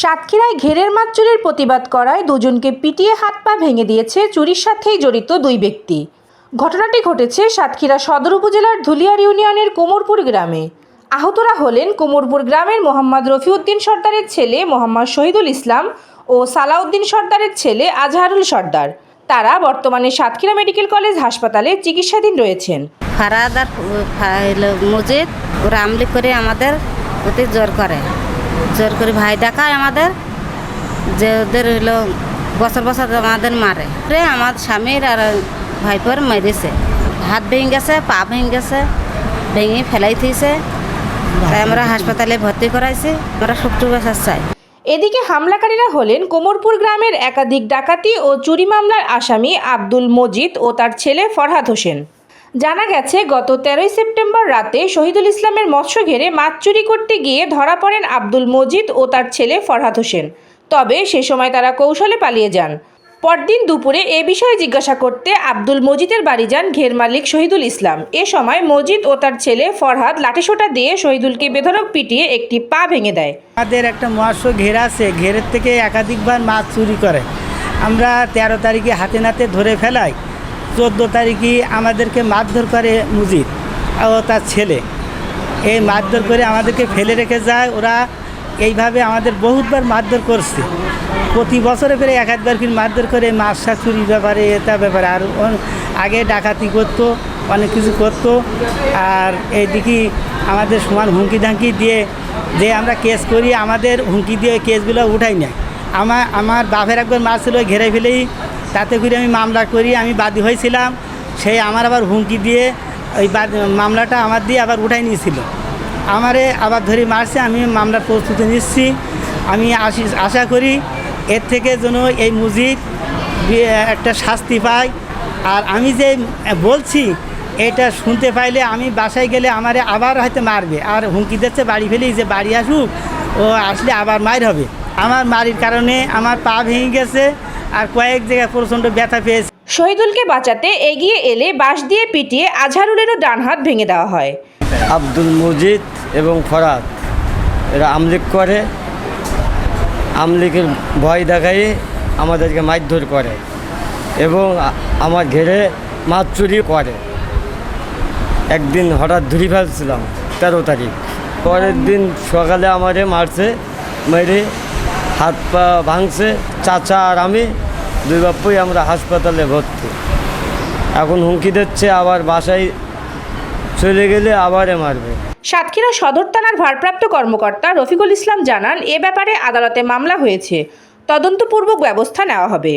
সাতক্ষীরায় ঘেরের মাছ চুরির প্রতিবাদ করায় দুজনকে পিটিয়ে হাত পা ভেঙে দিয়েছে চুরির সাথেই জড়িত দুই ব্যক্তি। ঘটনাটি ঘটেছে সাতক্ষীরা সদর উপজেলার ধুলিয়ার ইউনিয়নের কোমরপুর গ্রামে। আহতরা হলেন কোমরপুর গ্রামের মোহাম্মদ রফিউদ্দিন সর্দারের ছেলে মোহাম্মদ শহীদুল ইসলাম ও সালাউদ্দিন সর্দারের ছেলে আজহারুল সর্দার। তারা বর্তমানে সাতক্ষীরা মেডিকেল কলেজ হাসপাতালে চিকিৎসাধীন রয়েছেন। ফারাদ আর হলো মজিদ, ওরা করে আমাদের প্রতি জোর করে। জোর করে ভাই দেখায় আমাদের, যে ওদের হলো বছর বছর আমাদের মারে। রে, আমার স্বামীর আর ভাইপোর মেরেছে। হাত ভেঙে গেছে, পা ভেঙে গেছে, ভেঙে ফেলাই থিয়েছে তাই আমরা হাসপাতালে ভর্তি করাইছি, আমরা শুক্র বছর চাই। এদিকে হামলাকারীরা হলেন কোমরপুর গ্রামের একাধিক ডাকাতি ও চুরি মামলার আসামি আব্দুল মজিদ ও তার ছেলে ফরহাদ হোসেন। জানা গেছে, গত তেরোই সেপ্টেম্বর রাতে শহীদুল ইসলামের মৎস্য ঘেরে মাছ চুরি করতে গিয়ে ধরা পড়েন আব্দুল মজিদ ও তার ছেলে ফরহাদ হোসেন। তবে সে সময় তারা কৌশলে পালিয়ে যান। পরদিন দুপুরে এ বিষয়ে জিজ্ঞাসা করতে আব্দুল মজিদের বাড়ি যান ঘের মালিক শহীদুল ইসলাম। এ সময় মজিদ ও তার ছেলে ফরহাদ লাঠিসোটা দিয়ে শহীদুলকে বেধড়ক পিটিয়ে একটি পা ভেঙে দেয়। আমাদের একটা মৎস্য ঘের আছে, ঘেরের থেকে একাধিকবার মাছ চুরি করে। আমরা তেরো তারিখে হাতে নাতে ধরে ফেলাই। চোদ্দ তারিখে আমাদেরকে মারধর করে মুজিদ ও তার ছেলে। এই মারধর করে আমাদেরকে ফেলে রেখে যায়। ওরা এইভাবে আমাদের বহুতবার মারধর করছে। প্রতি বছরে করে এক একবার করে মারধর করে শাক চুরির ব্যাপারে এটা ব্যাপারে। আর আগে ডাকাতি করতো, অনেক কিছু করতো। আর এইদিকে আমাদের সমান হুমকি ধামকি দিয়ে যে আমরা কেস করি, আমাদের হুমকি দিয়ে কেসগুলো উঠাই না আমার আমার বাপের একবার মাছ ছিল ওই ঘেরে ফেলেই তাতে করে আমি মামলা করি, আমি বাদী হয়েছিলাম। সেই আমার আবার হুমকি দিয়ে ওই মামলাটা আমার দিয়ে আবার উঠাই নিয়েছিল। আমারে আবার ধরে মারছে, আমি মামলার প্রস্তুতি নিচ্ছি। আমি আশা করি এর থেকে যেন এই মুজিব বি- একটা শাস্তি পায়। আর আমি যে বলছি, এটা শুনতে পাইলে আমি বাসায় গেলে আমারে আবার হয়তো মারবে। আর হুমকি দিচ্ছে, বাড়ি ফেলি যে বাড়ি আসুক, ও আসলে আবার মার হবে। আমার মারির কারণে আমার পা ভেঙে গেছে। আর কয়েক জায়গায় প্রচণ্ড ব্যথা পেয়েছে। শহীদুলকে বাঁচাতে এগিয়ে এলে বাঁশ দিয়ে পিটিয়ে আজহারুলেরও ডান হাত ভেঙে দেওয়া হয়। আব্দুল মজিদ এবং ফরাদ এরা আমলিক করে আমলিকের ভয় দেখাই আমাদেরকে মারধর করে এবং আমার ঘেরে মাছ চুরি করে। একদিন হঠাৎ ধরে ফেলছিলাম তেরো তারিখ। পরের দিন সকালে আমারে মারছে মেরে হাত পা ভাঙছে চাচা আর আমি, দুই বাপ্পই আমরা হাসপাতালে ভর্তি। এখন হুমকি দিচ্ছে, আবার বাসায় চলে গেলে আবারে মারবে। সাতক্ষীরা সদর থানার ভারপ্রাপ্ত কর্মকর্তা রফিকুল ইসলাম জানান, এ ব্যাপারে আদালতে মামলা হয়েছে। তদন্তপূর্বক ব্যবস্থা নেওয়া হবে।